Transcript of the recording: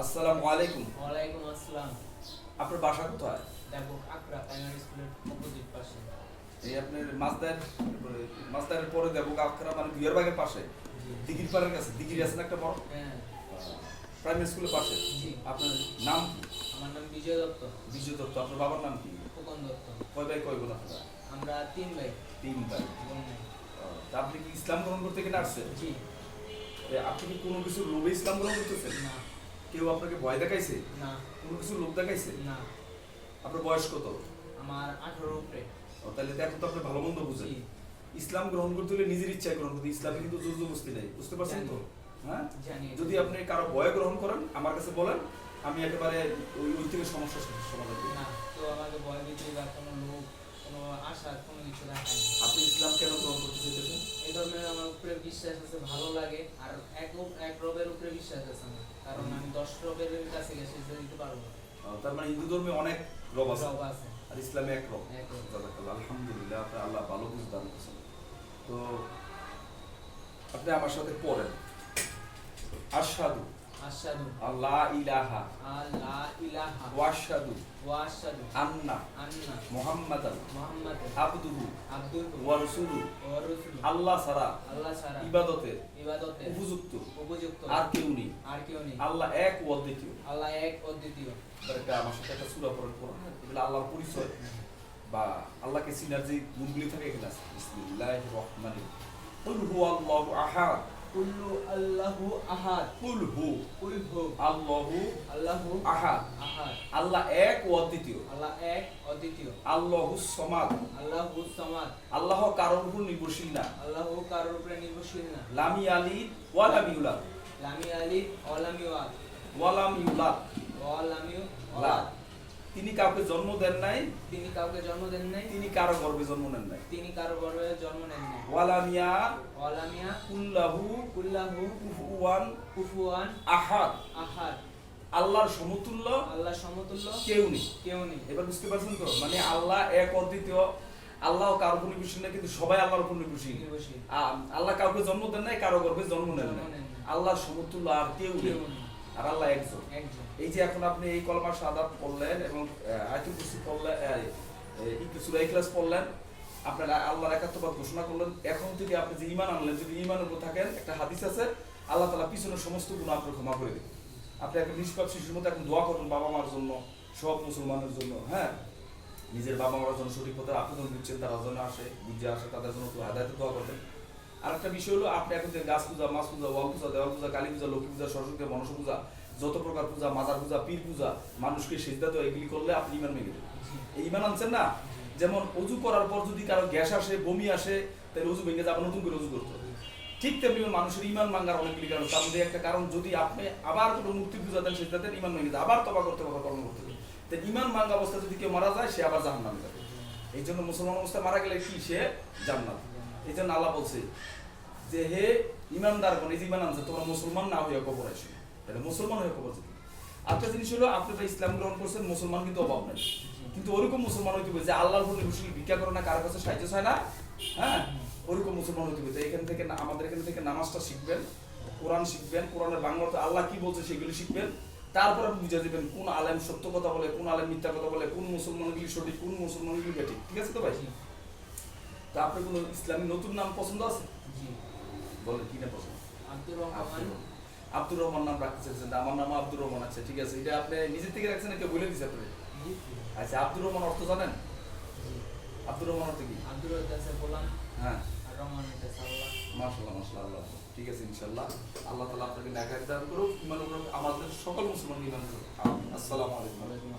আসসালামু আলাইকুম। ওয়ালাইকুম আসসালাম। আপনার বাসা কোথায়? দেখো আকরা প্রাইমারি স্কুলের অপোজিট পাশে। এই আপনার মাছদার মাছদারের পরে দেবো আখরা মানে পাশে। দিঘির পাড়ের কাছে দিঘির আছে না একটা বড়? হ্যাঁ। প্রাইমারি স্কুলের পাশে। জি। আপনার নাম কি? আমার নাম বিজয় দত্ত। বিজয় দত্ত আপনার বাবার নাম কি? ফুকন দত্ত। কয় ভাই কয় বোন আপনারা? আমরা তিন ভাই। তিন ভাই। তা আপনি কি ইসলাম গ্রহণ করতে কিনা আসছেন? জি। আপনি কি কোনো কিছু লোভে ইসলাম গ্রহণ করতেছেন? না। কেউ আপনাকে ভয় দেখাইছে? না। কোনো কিছু লোভ দেখাইছে? না। আপনার বয়স কত? আমার আঠারো উপরে। ও, তাহলে দেখো তো আপনি ভালো মন্দ বুঝেন। ইসলাম গ্রহণ করতে হলে নিজের ইচ্ছায় গ্রহণ করতে ইসলামে কিন্তু জোর জবস্তি নেই। বুঝতে পারছেন তো? হ্যাঁ? যদি আপনি কারও ভয় গ্রহণ করেন আমার কাছে বলেন আমি একেবারে ওই ওই থেকে সমস্যা সমাধান করি না তো আমাকে ভয় দিতে বা কোনো লোক কোনো আশা কোনো কিছু দেখায় আপনি ইসলাম কেন গ্রহণ করতে চাইতেছেন? এই ধরনের আমার উপরে বিশ্বাস আছে ভালো লাগে। আর এক এক রবের উপরে বিশ্বাস আছে আমার। কারণ আমি দশ রবের কাছে গেছে দিতে পারব তার মানে হিন্দু ধর্মে অনেক রব আছে। আর ইসলামে এক রব আলহামদুলিল্লাহ আপনি আল্লাহ ভালো বুঝ দান করছেন। তো আপনি আমার সাথে পড়েন। আশহাদু আশহাদু আল্লাহ ইলাহা। আল্লা ইলাহা। ওয়াশহাদু ওয়া আন্না। আন্না। মুহাম্মাদান। মুহাম্মাদান আবদুহু। আব্দুল ওয়া রাসূলুহু ওয়া রাসূলু। আল্লাহ ছাড়া। আল্লাহ ছাড়া। ইবাদতের ইবাদতের উপযুক্ত। উপযুক্ত। আর কেউ নেই। আর কেউ নেই। আল্লাহ এক ও অদ্বিতীয়। আল্লাহ এক অদ্বিতীয়। এবার একটা আমার সাথে একটা সূরা পড়েন কোরআন এগুলো আল্লাহর পরিচয়। বা আল্লাহকে চিনার যে গুণগুলি থাকে এখানে আছে বিসমিল্লাহির রহমানির কুল হুয়াল্লাহু আহাদ। কুল্লু আল্লাহু আহাদ। কুল হু কুল হু আল্লাহু আল্লাহু আহাদ। আহাদ। আল্লাহ এক ও অদ্বিতীয়। আল্লাহ এক অদ্বিতীয়। আল্লাহু সমাদ। আল্লাহু সামাদ। আল্লাহ কারোর উপর নির্ভরশীল না। আল্লাহু কারোর উপরে নির্ভরশীল না। লামি আলী ওয়ালাম ইউলাদ। লামি আলি অলামি ওয়াদ ওয়ালাম ইউলাদ। অলামি লা ওয়াদ তিনি কাউকে জন্ম দেন নাই। তিনি কাউকে জন্ম দেন নাই। তিনি কারও গর্ভে জন্ম নেন নাই। তিনি কারও গর্ভে জন্ম নেন নাই। ওয়ালামিয়া অলামিয়া কুল্লাহু কুল্লাহু কুফুয়ান কুফুয়ান আহাদ। আহাদ। আল্লাহর সমতুল্য আল্লাহ সমতুল্য কেউ নেই। কেউ নেই। এবার বুঝতে পারছেন তো? মানে আল্লাহ এক অদ্বিতীয়। আল্লাহ কারও উপর নির্ভরশীল না কিন্তু সবাই আল্লাহর নির্ভরশীল। নির্ভরশীল। আল্লাহ কাউকে জন্ম দেন নাই কারও গর্ভে জন্ম নেন নাই। আল্লাহর সমতুল্য আর কেউ নেই। আর আল্লাহ একজন। এই যে এখন আপনি এই কলমার সাদাত পড়লেন এবং আয়াতুল কুরসি পড়লেন ইখলাস পড়লেন আপনারা আল্লাহর একাত্মবাদ ঘোষণা করলেন। এখন থেকে আপনি যে ঈমান আনলেন, যদি ঈমানের উপর থাকেন, একটা হাদিস আছে, আল্লাহ তাআলা পিছনের সমস্ত গুনাহ আপনার ক্ষমা করে দেবে আপনি একটা নিষ্পাপ শিশুর মতো এখন দোয়া করুন বাবা মার জন্য, সব মুসলমানের জন্য হ্যাঁ? নিজের বাবা মার জন্য সঠিক পথে যখন বুঝছেন তারা যেন আসে, বুঝে আসে, তাদের জন্য দোয়া করবেন। বিষয় হলো, আপনি এখন থেকে গাছ পূজা, মাছ পূজা পূজা, দেওয়াল পূজা, কালী পূজা, লক্ষ্মী পূজা, সরস্বতী মনস পূজা, যত প্রকার পূজা, মাজার পূজা, পীর পূজা, মানুষকে সেজদা দেওয়া, এগুলি করলে আপনি ইমান দেবেন এই ইমান আনছেন না? যেমন অজু করার পর যদি কারও গ্যাস আসে, বমি আসে, তাহলে অজু ভেঙে যাবে, নতুন করে অজু করতে ঠিক তেমনি মানুষের ইমান ভাঙার অনেকগুলি কারণ তার মধ্যে একটা কারণ, যদি আপনি আবার কোনো মূর্তি পূজা দেন, সেটা দেন ইমান ভেঙে যায় আবার তবা করতে আবার কর্ম করতে হবে। তো ইমান ভাঙা অবস্থা যদি কেউ মারা যায়, সে আবার জাহান্নামে যাবে। এই জন্য মুসলমান অবস্থায় মারা গেলে কি? সে জান্নাত। এই জন্য আল্লাহ বলছে যে, হে ইমানদার কোন এই যে ইমান আনছে, তোমরা মুসলমান না হইয়া কবর আসো তাহলে মুসলমান হয়ে কবর যেতে একটা জিনিস হলো, আপনি তো ইসলাম গ্রহণ করছেন, মুসলমান কিন্তু অভাব নাই। কিন্তু ওরকম মুসলমান হইতে হবে যে আল্লাহর উপর নির্ভরশীল ভিক্ষা করে না কারও কাছে সাহায্য চায় না। হ্যাঁ? ওরকম মুসলমান হইতে হবে। এখান থেকে আমাদের এখান থেকে নামাজটা শিখবেন কোরআন শিখবেন কোরআনের বাংলা আল্লাহ কি বলছে সেগুলি শিখবেন। তারপর আপনি বুঝে দেবেন কোন আলেম সত্য কথা বলে কোন আলেম মিথ্যা কথা বলে কোন মুসলমানগুলি সঠিক কোন মুসলমানগুলি বেঠিক। ঠিক আছে তো ভাই? তা আপনার কোনো ইসলামী নতুন নাম পছন্দ আছে? জি। বলেন কি না পছন্দ? আব্দুর রহমান। আব্দুর রহমান। নাম রাখতে চাইছেন। আমার নাম আব্দুর রহমান আছে ঠিক আছে। এটা আপনি নিজের থেকে রাখছেন কেউ বলে দিচ্ছে আপনি আচ্ছা আব্দুর রহমান অর্থ জানেন? আব্দুর রহমান অর্থ কি? আব্দুর রহমান হ্যাঁ। আর রহমান আল্লাহ ঠিক আছে ইনশাল্লাহ আল্লাহ তালা আপনাকে নেকাত দান করুক ইমান করুক। আমাদের সকল মুসলমান ইমান করুক। আসসালামু আলাইকুম।